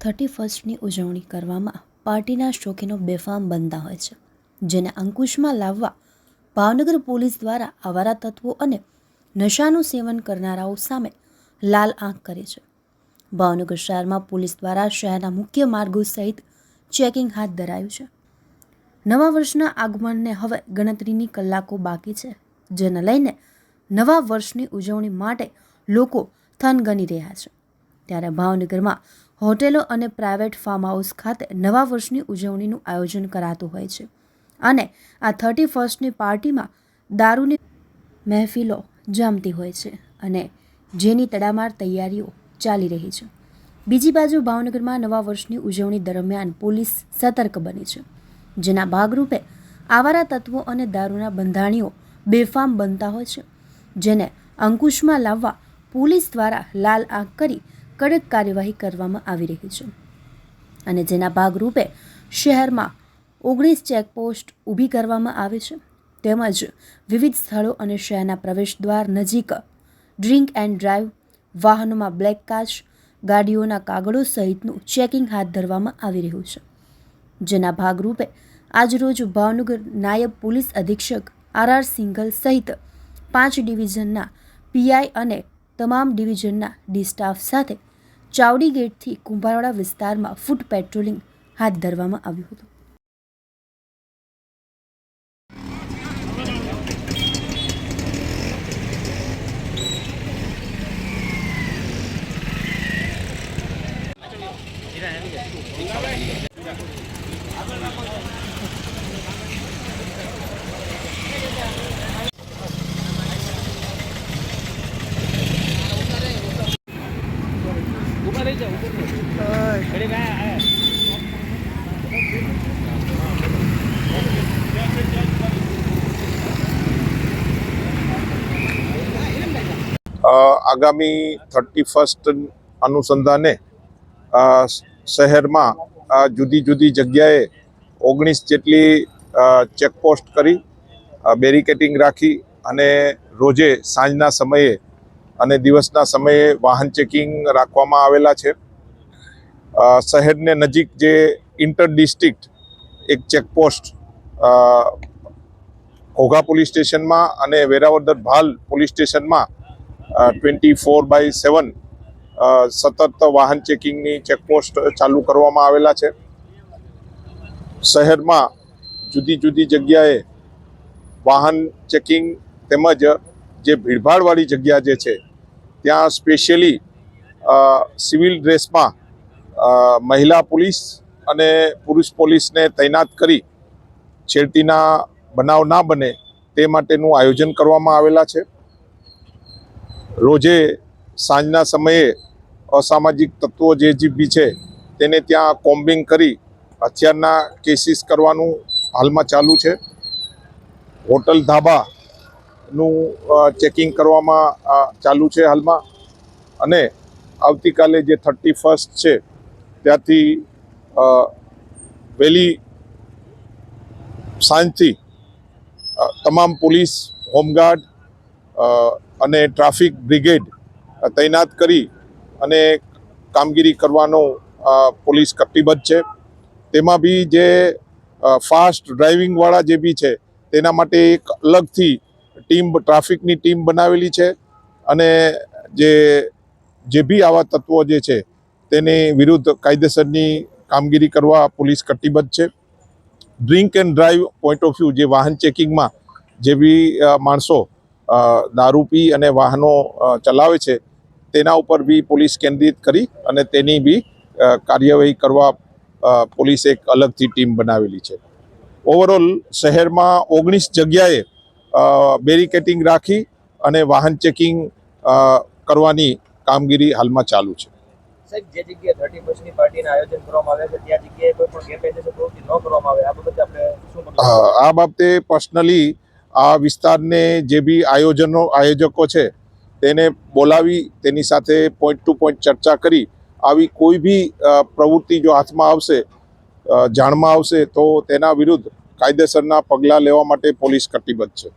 Thirty ફર્સ્ટની ઉજવણી કરવામાં પાર્ટીના શોખીનો બેફામ બનતા હોય છે, જેને અંકુશમાં લાવવા ભાવનગર પોલીસ દ્વારા આવારા તત્વો અને નશાનું સેવન કરનારાઓ સામે લાલ આંખ કરે છે. ભાવનગર શહેરમાં પોલીસ દ્વારા શહેરના મુખ્ય માર્ગો સહિત ચેકિંગ હાથ ધરાયું છે. નવા વર્ષના આગમનને હવે ગણતરીની કલાકો બાકી છે, જેને લઈને નવા વર્ષની ઉજવણી માટે લોકો થનગની રહ્યા છે. ત્યારે ભાવનગરમાં હોટેલો અને પ્રાઇવેટ ફાર્મ હાઉસ ખાતે નવા વર્ષની ઉજવણીનું આયોજન કરાતું હોય છે અને આ થર્ટી ફર્સ્ટની પાર્ટીમાં દારૂની મહેફિલો જામતી હોય છે અને જેની તડામાર તૈયારીઓ ચાલી રહી છે. બીજી બાજુ ભાવનગરમાં નવા વર્ષની ઉજવણી દરમિયાન પોલીસ સતર્ક બની છે. જેના ભાગરૂપે આવારા તત્વો અને દારૂના બંધાણીઓ બેફામ બનતા હોય છે. જેને અંકુશમાં લાવવા પોલીસ દ્વારા લાલ આંખ કરી કડક કાર્યવાહી કરવામાં આવી રહી છે. અને જેના ભાગરૂપે શહેરમાં ઓગણીસ ચેકપોસ્ટ ઊભી કરવામાં આવી છે. તેમજ વિવિધ સ્થળો અને શહેરના પ્રવેશદ્વાર નજીક ડ્રિંક એન્ડ ડ્રાઈવ વાહનોમાં બ્લેક કાચ ગાડીઓના કાગળો સહિતનું ચેકિંગ હાથ ધરવામાં આવી રહ્યું છે. જેના ભાગરૂપે આજરોજ ભાવનગર નાયબ પોલીસ અધિક્ષક આર આર સિંઘલ સહિત પાંચ ડિવિઝનના પીઆઈ અને તમામ ડિવિઝનના ડી સ્ટાફ સાથે ચાવડી ગેટથી કુંભારવાડા વિસ્તારમાં ફૂટ પેટ્રોલિંગ હાથ ધરવામાં આવ્યું હતું. આગામી થર્ટી ફર્સ્ટ અનુસંધાને શહેરમાં જુદી જુદી જગ્યાએ ઓગણીસ જેટલી ચેકપોસ્ટ કરી બેરિકેટિંગ રાખી અને રોજે સાંજના સમયે અને દિવસના સમયે વાહન ચેકિંગ રાખવામાં આવેલા છે. શહેરને નજીક જે ઇન્ટર ડિસ્ટ્રિક્ટ એક ચેકપોસ્ટ ઘોઘા પોલીસ સ્ટેશનમાં અને વેરાવદર ભાલ પોલીસ સ્ટેશનમાં ટ્વેન્ટી ફોર બાય સેવન સતત વાહન ચેકિંગની ચેકપોસ્ટ ચાલુ કરવામાં આવેલા છે. શહેરમાં જુદી જુદી જગ્યાએ વાહન ચેકિંગ તેમજ જે ભીડભાડવાળી જગ્યા જે છે, ત્યાં સ્પેશિયલી સિવિલ ડ્રેસમાં મહિલા પોલીસ અને પુરુષ પોલીસને તૈનાત કરી છેડતીના બનાવ ના બને તે માટેનું આયોજન કરવામાં આવેલા છે. રોજે સાંજના સમયે અસામાજિક તત્વો જે જે બી છે, તેને ત્યાં કોમ્બિંગ કરી હથિયારના કેસીસ કરવાનું હાલમાં ચાલુ છે. હોટલ ધાબાનું ચેકિંગ કરવામાં ચાલુ છે હાલમાં. અને આવતીકાલે જે થર્ટી ફર્સ્ટ છે, ત્યાંથી વહેલી સાંજથી તમામ પોલીસ, હોમગાર્ડ અને ટ્રાફિક બ્રિગેડ તૈનાત કરી અને કામગીરી કરવાનો પોલીસ કટિબદ્ધ છે. તેમાં બી જે ફાસ્ટ ડ્રાઇવિંગવાળા જે બી છે, તેના માટે એક અલગથી ટીમ, ટ્રાફિકની ટીમ બનાવેલી છે અને જે જે બી આવા તત્વો જે છે, તેની વિરુદ્ધ કાયદેસરની કામગીરી કરવા પોલીસ કટિબદ્ધ છે. Drink and drive point of view જે વાહન ચેકિંગમાં જે બી માણસો દારૂ પી અને વાહનો ચલાવે છે તેના ઉપર બી પોલીસ કેન્દ્રિત કરી અને તેની બી કાર્યવાહી કરવા પોલીસે એક અલગથી ટીમ બનાવેલી છે. ઓવરઓલ શહેરમાં ઓગણીસ જગ્યાએ બેરિકેટિંગ રાખી અને વાહન ચેકિંગ કરવાની કામગીરી હાલમાં ચાલુ છે. સાહેબ જે જગ્યાએ થર્ટી ફર્સ્ટની પાર્ટીનું આયોજન કરવામાં આવે છે ત્યાં જગ્યાએ કોઈ પણ ગેરકાયદેસર પ્રવૃત્તિ ન કરવામાં આવે? આ બાબતે આપણે શું આ બાબતે પર્સનલી આ વિસ્તારને જે બી આયોજનો આયોજકો છે તેને બોલાવી, તેની સાથે પોઈન્ટ ટુ પોઈન્ટ ચર્ચા કરી, આવી કોઈ બી પ્રવૃત્તિ જો હાથમાં આવશે જાણમાં આવશે, તો તેના વિરુદ્ધ કાયદેસરના પગલાં લેવા માટે પોલીસ કટિબદ્ધ છે.